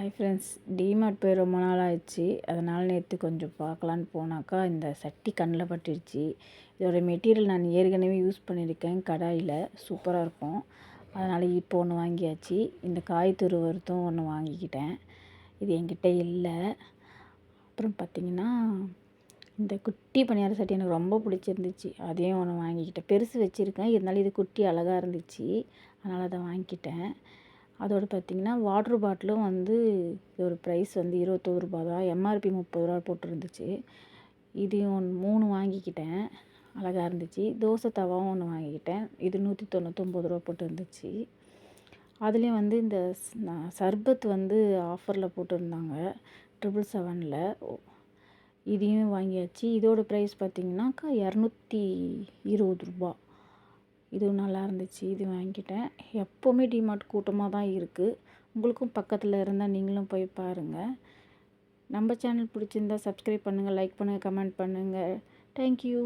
Hi friends DMart போய் ரொம்ப நாள் ஆயிடுச்சு அதனால் நேற்று கொஞ்சம் பார்க்கலான்னு போனாக்கா இந்த சட்டி கண்ணில் பட்டுடுச்சு. இதோட மெட்டீரியல் நான் ஏற்கனவே யூஸ் பண்ணியிருக்கேன் கடாயில். சூப்பராக இருக்கும். அதனால் இப்போ ஒன்று வாங்கியாச்சு. இந்த காய் துருவறதும் ஒன்று வாங்கிக்கிட்டேன். இது என்கிட்ட இல்லை. அப்புறம் பார்த்திங்கன்னா இந்த குட்டி பணியார சட்டி எனக்கு ரொம்ப பிடிச்சிருந்துச்சு. அதையும் ஒன்று வாங்கிக்கிட்டேன். பெருசு வச்சுருக்கேன். இருந்தாலும் இது குட்டி அழகாக இருந்துச்சு. அதனால் அதை வாங்கிக்கிட்டேன். அதோடு பார்த்திங்கன்னா வாட்ரு பாட்டிலும் வந்து ஒரு ப்ரைஸ் வந்து இருபத்தோரு ரூபா தான். எம்ஆர்பி முப்பது ரூபா போட்டிருந்துச்சு. இதையும் ஒன்று மூணு வாங்கிக்கிட்டேன். அழகாக இருந்துச்சு. தோசை தவாவும் ஒன்று வாங்கிக்கிட்டேன். இது நூற்றி தொண்ணூத்தொம்பது ரூபா போட்டு இருந்துச்சு அதுலேயும் வந்து இந்த சர்பத் வந்து ஆஃபரில் போட்டிருந்தாங்க. ட்ரிபிள் செவனில் இதையும் வாங்கியாச்சு. இதோட ப்ரைஸ் பார்த்திங்கனாக்கா இரநூத்தி இருபது ரூபா இதுவும் நல்லா இருந்துச்சு இது வாங்கிட்டேன். எப்போவுமே டிமார்ட் கூட்டமாக தான் இருக்குது உங்களுக்கும் பக்கத்தில் இருந்தால் நீங்களும் போய் பாருங்கள் நம்ம சேனல் பிடிச்சிருந்தா சப்ஸ்கிரைப் பண்ணுங்கள் லைக் பண்ணுங்கள் கமெண்ட் பண்ணுங்கள் தேங்க்யூ